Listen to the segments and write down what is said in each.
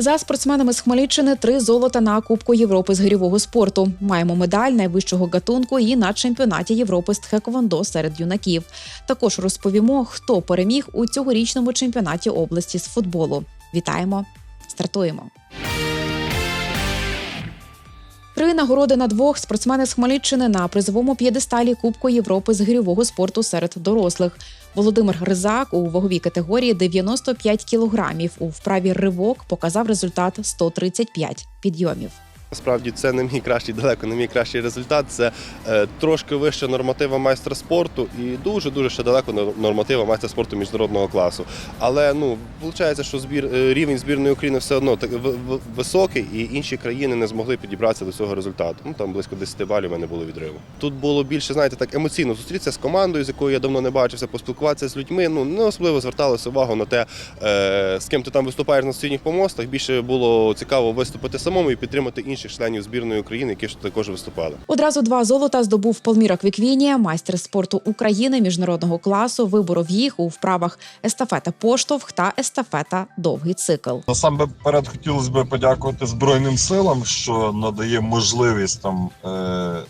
За спортсменами з Хмельниччини три золота на Кубку Європи з гирьового спорту. Маємо медаль найвищого гатунку і на чемпіонаті Європи з тхеквондо серед юнаків. Також розповімо, хто переміг у цьогорічному чемпіонаті області з футболу. Вітаємо! Стартуємо! Три нагороди на двох спортсмени з Хмельниччини на призовому п'єдесталі Кубку Європи з гирьового спорту серед дорослих. Володимир Гризак у ваговій категорії 95 кілограмів у вправі ривок показав результат 135 підйомів. Насправді це не мій кращий, далеко не мій кращий результат. Це е, трошки вище норматива майстра спорту і дуже дуже ще далеко норматива майстра спорту міжнародного класу. Але ну виходить, що збір е, рівень збірної України все одно так високий, і інші країни не змогли підібратися до цього результату. Ну там близько 10 балів у мене було відриву. Тут було більше, знаєте, так емоційно зустрітися з командою, з якою я давно не бачився, поспілкуватися з людьми. Ну не особливо зверталися увагу на те, е, з ким ти там виступаєш на сусідніх помостах. Більше було цікаво виступити самому і підтримати інших членів збірної України, які ж також виступали. Одразу два золота здобув Палміра Квіквінія, майстер спорту України міжнародного класу. Виборов їх у вправах естафета поштовх та естафета довгий цикл. Насамперед хотілося б подякувати Збройним силам, що надає можливість там е,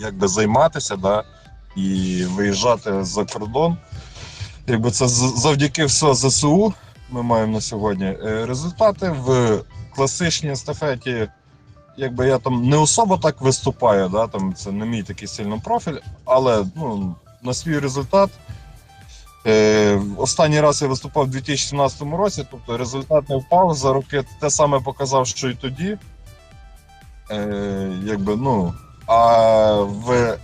якби займатися да, і виїжджати за кордон. Якби це з- завдяки все ЗСУ ми маємо на сьогодні. Е, результати в класичній естафеті, якби я там не особо так виступаю, да, там це не мій такий сильний профіль, але ну, на свій результат. Е, останній раз я виступав у 2017 році, тобто результат не впав за роки. Те саме показав, що і тоді. Е, якби, ну, а в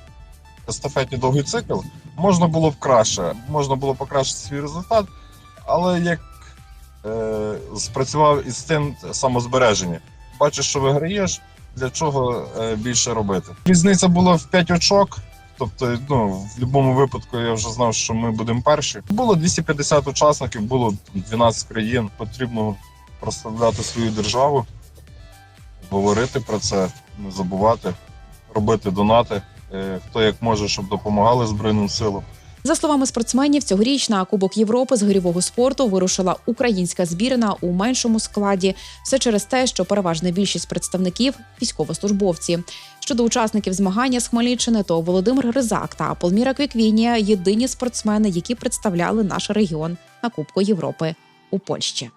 естафеті довгий цикл можна було б краще, можна було покращити свій результат, але як е, спрацював інстинкт самозбереження. Бачиш, що виграєш, для чого е, більше робити. Різниця була в 5 очок. Тобто, ну, в будь-якому випадку я вже знав, що ми будемо перші. Було 250 учасників, було 12 країн. Потрібно прославляти свою державу, говорити про це, не забувати, робити донати. е, Хто як може, щоб допомагали Збройним силам. За словами спортсменів, цьогоріч на Кубок Європи з гирьового спорту вирушила українська збірна у меншому складі. Все через те, що переважна більшість представників військовослужбовці. Щодо учасників змагання з Хмельниччини, то Володимир Гризак та Полміра Квіквінія єдині спортсмени, які представляли наш регіон на Кубку Європи у Польщі.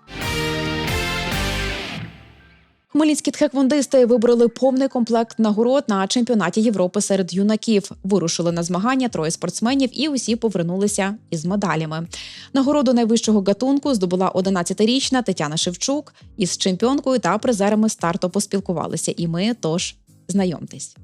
Хмельницькі тхеквондисти вибрали повний комплект нагород на чемпіонаті Європи серед юнаків. Вирушили на змагання троє спортсменів, і усі повернулися із медалями. Нагороду найвищого гатунку здобула 11-річна Тетяна Шевчук. Із чемпіонкою та призерами старту поспілкувалися. І ми тож знайомтесь.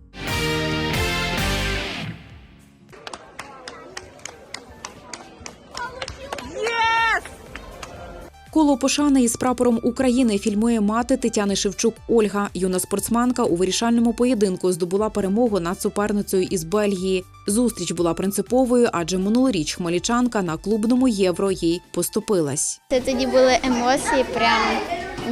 Коло пошани із прапором України фільмує мати Тетяни Шевчук Ольга. Юна спортсменка у вирішальному поєдинку здобула перемогу над суперницею із Бельгії. Зустріч була принциповою, адже минулоріч хмельничанка на клубному євро їй поступилась. Це тоді були емоції прям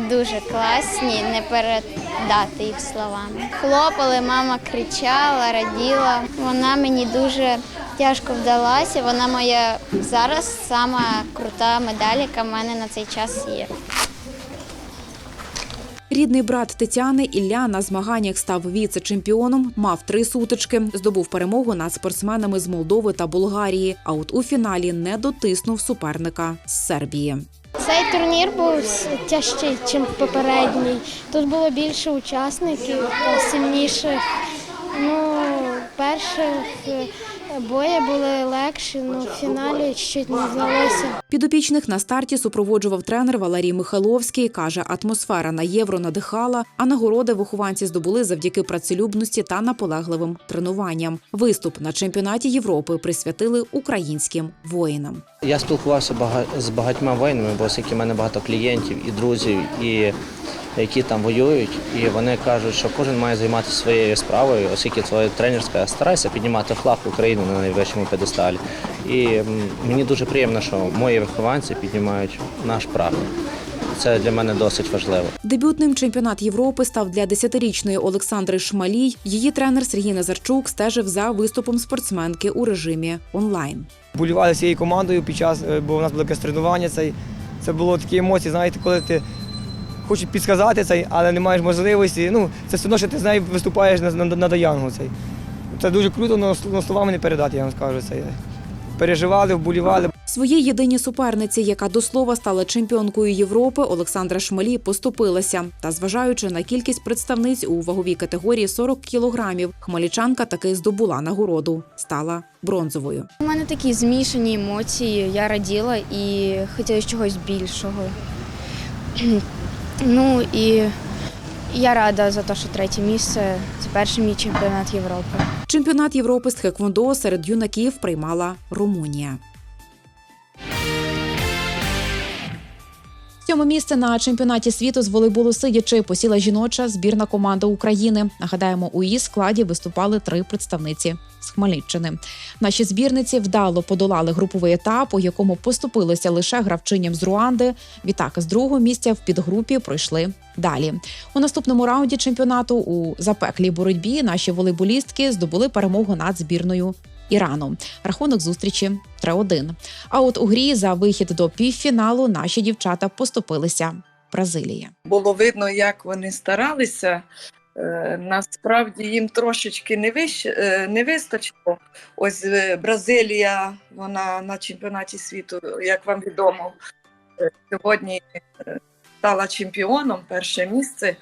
дуже класні, не передати їх словами. Хлопали, мама кричала, раділа. Вона мені дуже тяжко вдалася. Вона моя зараз сама крута медаль, яка в мене на цей час є. Рідний брат Тетяни Ілля на змаганнях став віце-чемпіоном, мав три сутички, здобув перемогу над спортсменами з Молдови та Болгарії. А от у фіналі не дотиснув суперника з Сербії. Цей турнір був тяжчий, ніж попередній. Тут було більше учасників сильніших. Ну, перших е, бої були легші, але в фіналі чуть не вдалося. Підопічних на старті супроводжував тренер Валерій Михайловський. каже, атмосфера на євро надихала, а нагороди вихованці здобули завдяки працелюбності та наполегливим тренуванням. Виступ на чемпіонаті Європи присвятили українським воїнам. Я спілкувався бага- з багатьма воїнами, бо оскільки в мене багато клієнтів і друзів, і які там воюють, і вони кажуть, що кожен має займатися своєю справою, оскільки твоя тренерська старайся піднімати флаг України на найвищому педесталі. І мені дуже приємно, що мої вихованці піднімають наш прапор. Це для мене досить важливо. Дебютним чемпіонат Європи став для 10-річної Олександри Шмалій. Її тренер Сергій Назарчук стежив за виступом спортсменки у режимі онлайн. болівали всією командою під час, е, бо у нас було якесь тренування. Це, це було такі емоції, знаєте, коли ти хочуть підсказати цей, але не маєш можливості. Ну, це все одно, що ти з нею виступаєш на, на, на Даянгу цей. Це дуже круто, але словами не передати, я вам скажу це. Переживали, вболівали. Своїй єдиній суперниці, яка до слова стала чемпіонкою Європи, Олександра Шмалі поступилася. Та зважаючи на кількість представниць у ваговій категорії 40 кілограмів, хмельничанка таки здобула нагороду, стала бронзовою. У мене такі змішані емоції. Я раділа і хотіла чогось більшого. Ну і я рада за те, що третє місце це перший мій чемпіонат Європи. Чемпіонат Європи з хеквондо серед юнаків приймала Румунія. Сьоме місце на чемпіонаті світу з волейболу сидячи посіла жіноча збірна команда України. Нагадаємо, у її складі виступали три представниці з Хмельниччини. Наші збірниці вдало подолали груповий етап, у якому поступилися лише гравчиням з Руанди. Відтак з другого місця в підгрупі пройшли далі. У наступному раунді чемпіонату у запеклій боротьбі наші волейболістки здобули перемогу над збірною Ірану. Рахунок зустрічі 3-1. А от у грі за вихід до півфіналу наші дівчата поступилися Бразилії. було видно, як вони старалися. Е, Насправді їм трошечки не, вищ... е, не вистачило. Ось е, Бразилія, вона на чемпіонаті світу, як вам відомо, сьогодні стала чемпіоном, перше місце.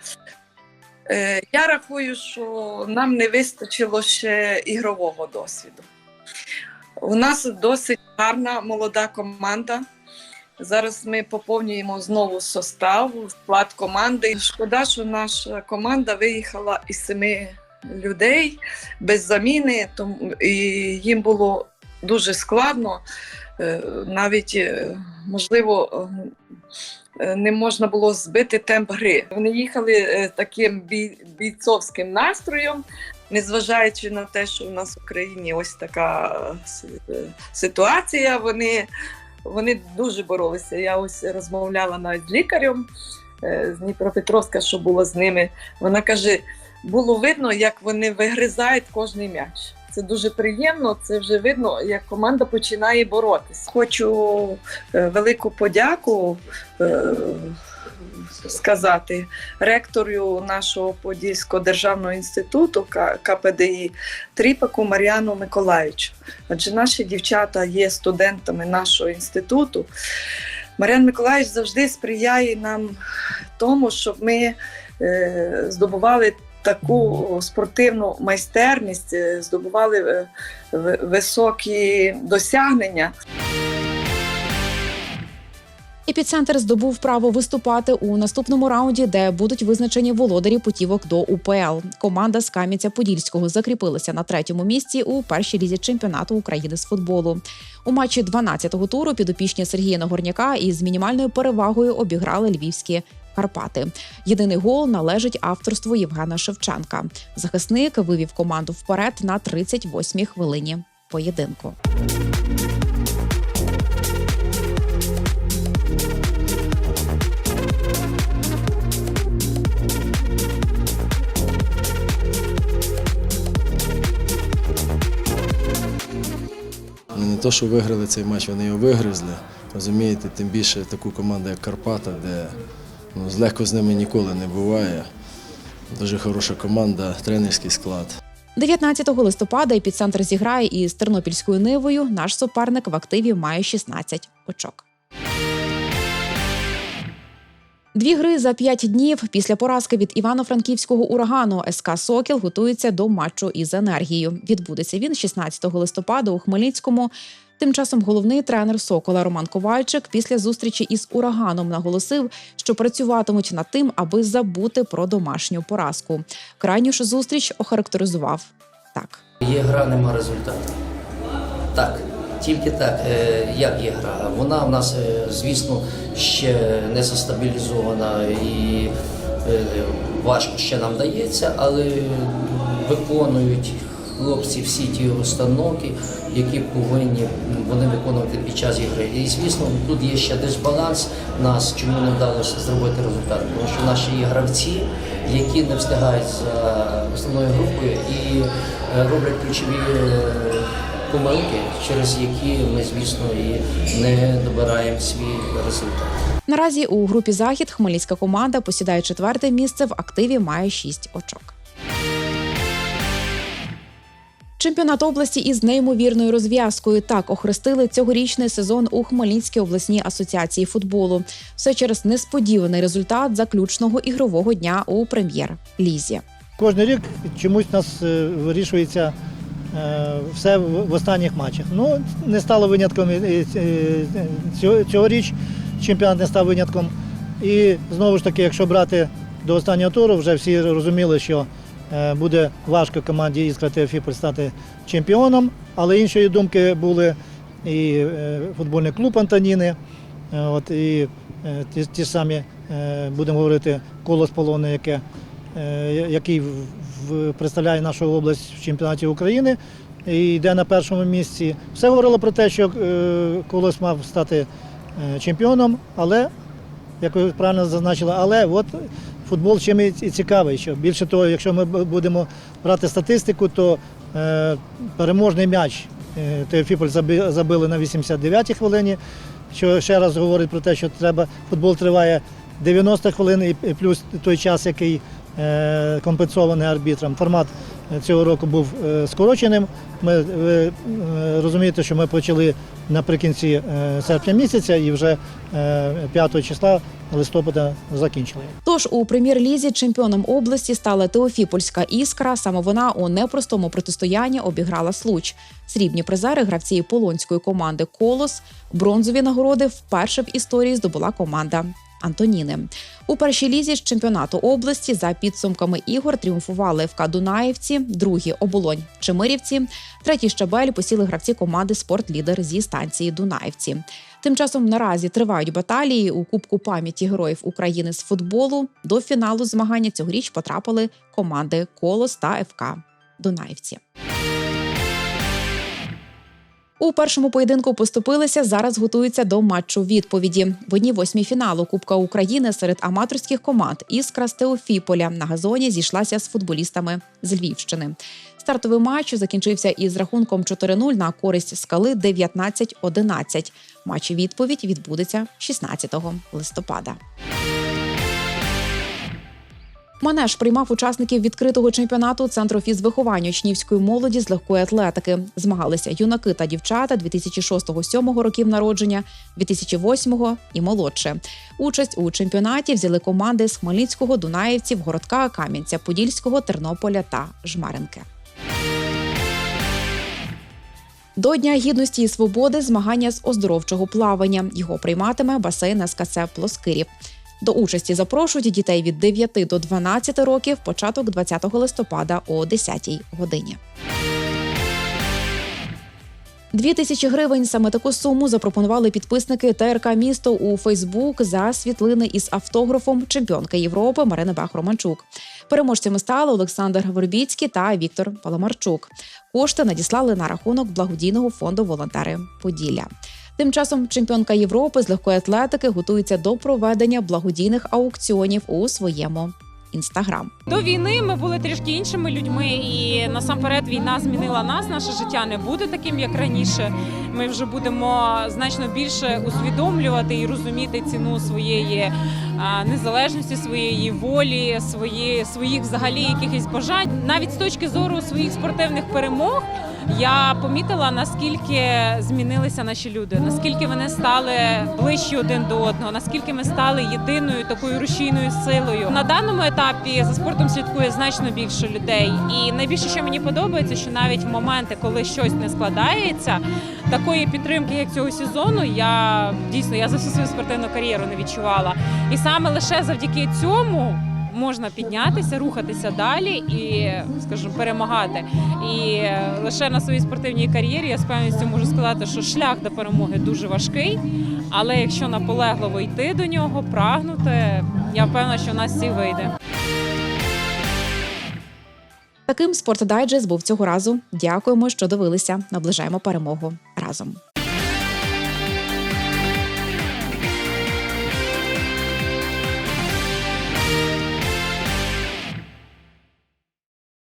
Я рахую, що нам не вистачило ще ігрового досвіду. У нас досить гарна молода команда. Зараз ми поповнюємо знову состав, склад команди. Шкода, що наша команда виїхала із семи людей без заміни, тому і їм було дуже складно. Е, Навіть е, можливо е, не можна було збити темп гри. Вони їхали таким бій- бійцовським настроєм, незважаючи на те, що в нас в Україні ось така е, ситуація. Вони вони дуже боролися. Я ось розмовляла навіть з лікарем е, з Дніпропетровська, що було з ними. Вона каже: було видно, як вони вигризають кожний м'яч. Це дуже приємно. Це вже видно, як команда починає боротися. Хочу е, велику подяку сказати ректору нашого Подільського державного інституту КПДІ Тріпаку Мар'яну Миколаївичу. Адже наші дівчата є студентами нашого інституту. Мар'ян Миколаївич завжди сприяє нам тому, щоб ми е, здобували таку спортивну майстерність, е, здобували е, високі досягнення. Епіцентр здобув право виступати у наступному раунді, де будуть визначені володарі путівок до УПЛ. Команда з Кам'янця-Подільського закріпилася на третьому місці у першій лізі чемпіонату України з футболу. У матчі 12-го туру підопічні Сергія Нагорняка із мінімальною перевагою обіграли львівські. Карпати. Єдиний гол належить авторству Євгена Шевченка. Захисник вивів команду вперед на 38-й хвилині поєдинку. То, що виграли цей матч, вони його вигризли. Розумієте, тим більше таку команду, як Карпата, де ну, легко з ними ніколи не буває. Дуже хороша команда, тренерський склад. 19 листопада епіцентр зіграє із Тернопільською нивою. Наш суперник в активі має 16 очок. Дві гри за п'ять днів після поразки від івано-франківського урагану СК Сокіл готується до матчу із енергією. Відбудеться він 16 листопада у Хмельницькому. Тим часом головний тренер Сокола Роман Ковальчик після зустрічі із ураганом наголосив, що працюватимуть над тим, аби забути про домашню поразку. Крайню ж зустріч охарактеризував так. Є гра, нема результату. Так, тільки так. Е, Як є гра? Вона в нас, е, звісно, ще не застабілізована і е, важко ще нам дається, але виконують хлопці всі ті установки, які повинні вони виконувати під час ігри. І звісно, тут є ще дисбаланс нас, чому не вдалося зробити результат. Тому що наші гравці, які не встигають за основною групою і роблять ключові помилки, через які ми, звісно, і не добираємо свій результат. Наразі у групі Захід хмельницька команда посідає четверте місце в активі має 6 очок. Чемпіонат області із неймовірною розв'язкою так охрестили цьогорічний сезон у Хмельницькій обласній асоціації футболу. Все через несподіваний результат заключного ігрового дня у прем'єр-лізі. Кожен рік чомусь у нас е, вирішується все в останніх матчах. Ну, не стало винятком е, цьогоріч, чемпіонат не став винятком. І знову ж таки, якщо брати до останнього туру, вже всі розуміли, що е, буде важко команді Іскра Теофіполь стати чемпіоном, але іншої думки були і е, футбольний клуб Антоніни, е, от, і е, ті, ті самі, е, будемо говорити, колос полоне, яке е, який представляє нашу область в чемпіонаті України і йде на першому місці. Все говорило про те, що е, Колос мав стати е, чемпіоном, але, як ви правильно зазначили, але от футбол чим і цікавий. Що більше того, якщо ми будемо брати статистику, то е, переможний м'яч Теофіполь забили на 89-й хвилині. Що ще раз говорить про те, що треба футбол триває 90 хвилин і плюс той час, який компенсований арбітром. Формат е, цього року був е, скороченим. Ми ви е, розумієте, що ми почали наприкінці е, серпня місяця і вже е, 5 числа листопада закінчили. Тож у прем'єр-лізі чемпіоном області стала Теофіпольська іскра. Саме вона у непростому протистоянні обіграла Случ. Срібні призери гравці полонської команди Колос. Бронзові нагороди вперше в історії здобула команда. Антоніни у першій лізі з чемпіонату області за підсумками ігор тріумфували ФК Дунаївці, другі оболонь Чемирівці, третій щабель посіли гравці команди Спортлідер зі станції Дунаївці. Тим часом наразі тривають баталії у Кубку пам'яті героїв України з футболу. До фіналу змагання цьогоріч потрапили команди Колос та ФК Дунаївці. У першому поєдинку поступилися. Зараз готуються до матчу відповіді. В одній восьмій фіналу Кубка України серед аматорських команд Іскра з Теофіполя на газоні зійшлася з футболістами з Львівщини. Стартовий матч закінчився із рахунком 4-0 на користь скали 19-11. Матч відповідь відбудеться 16 листопада. Манеж приймав учасників відкритого чемпіонату центру фізвиховання учнівської молоді з легкої атлетики. Змагалися юнаки та дівчата 2006-2007 років народження, 2008 і молодше. Участь у чемпіонаті взяли команди з Хмельницького, Дунаївців, Городка, Кам'янця, Подільського, Тернополя та Жмеринки. До Дня гідності і свободи змагання з оздоровчого плавання. Його прийматиме басейн СКЦ Плоскирів. До участі запрошують дітей від 9 до 12 років. Початок 20 листопада о 10 годині. Дві тисячі гривень саме таку суму запропонували підписники ТРК місто у Фейсбук за світлини із автографом чемпіонки Європи Марини Бах-Романчук. Переможцями стали Олександр Вербіцький та Віктор Паламарчук. Кошти надіслали на рахунок благодійного фонду волонтери Поділля. Тим часом чемпіонка Європи з легкої атлетики готується до проведення благодійних аукціонів у своєму інстаграм. До війни ми були трішки іншими людьми, і насамперед війна змінила нас. Наше життя не буде таким, як раніше. Ми вже будемо значно більше усвідомлювати і розуміти ціну своєї незалежності, своєї волі, свої, своїх взагалі якихось бажань. Навіть з точки зору своїх спортивних перемог. Я помітила наскільки змінилися наші люди, наскільки вони стали ближчі один до одного, наскільки ми стали єдиною такою рушійною силою. На даному етапі за спортом слідкує значно більше людей. І найбільше, що мені подобається, що навіть в моменти, коли щось не складається, такої підтримки, як цього сезону, я дійсно я за всю свою спортивну кар'єру не відчувала. І саме лише завдяки цьому. Можна піднятися, рухатися далі і, скажімо, перемагати. І лише на своїй спортивній кар'єрі я з певністю можу сказати, що шлях до перемоги дуже важкий. Але якщо наполегливо йти до нього, прагнути, я впевнена, що в нас всі вийде. Таким спортдайджест був цього разу. Дякуємо, що дивилися. Наближаємо перемогу разом.